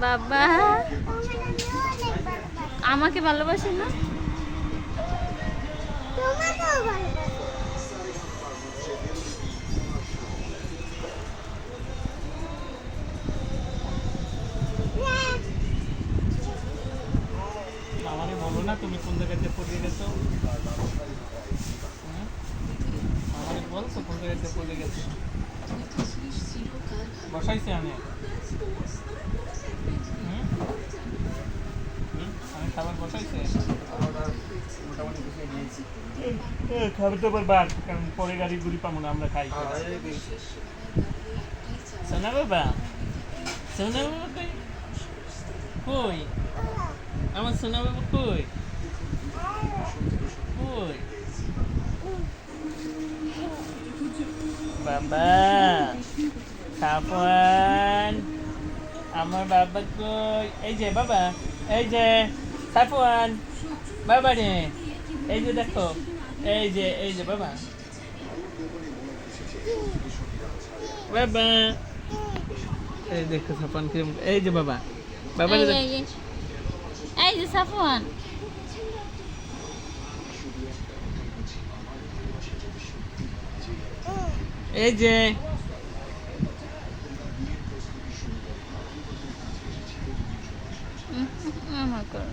বাবা। আমাকে ভালোবাসে না? আমারে বলো না তুমি কোন জায়গাতে পড়ে গেছো হ্যাঁ? আমারে পড়ে গেছো। বসাইছি আমি হুম? হুম? আমি খাবার বসাইছি খাবার দাবার বাদ কারণ পরে গাড়ি গুড়ি পাবো না আমরা খাই। সোনা বাবা সোনা বাবা কই? কই? আমার সোনা বাবা কই? কই? বাবা। সাফওয়ান আমার বাবা কই? এই যে বাবা এই যে সাফওয়ান বাবা রে। এই যে দেখো এই যে এই যে বাবা। বাবা এই দেখো সাফওয়ান কিরম এই যে বাবা। বাবা এই, যে সাফওয়ান। এই যে Ha আমার করো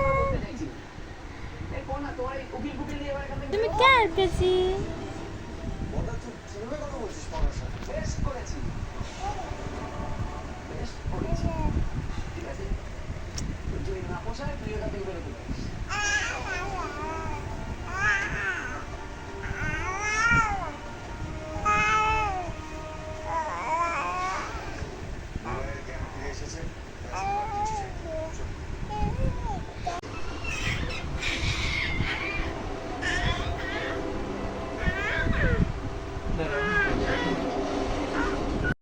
বাবা বাবা শোনো বাবা কি করছে সাফওয়ান এ সাফওয়ান তুমি কার কাছে দাঁড়াও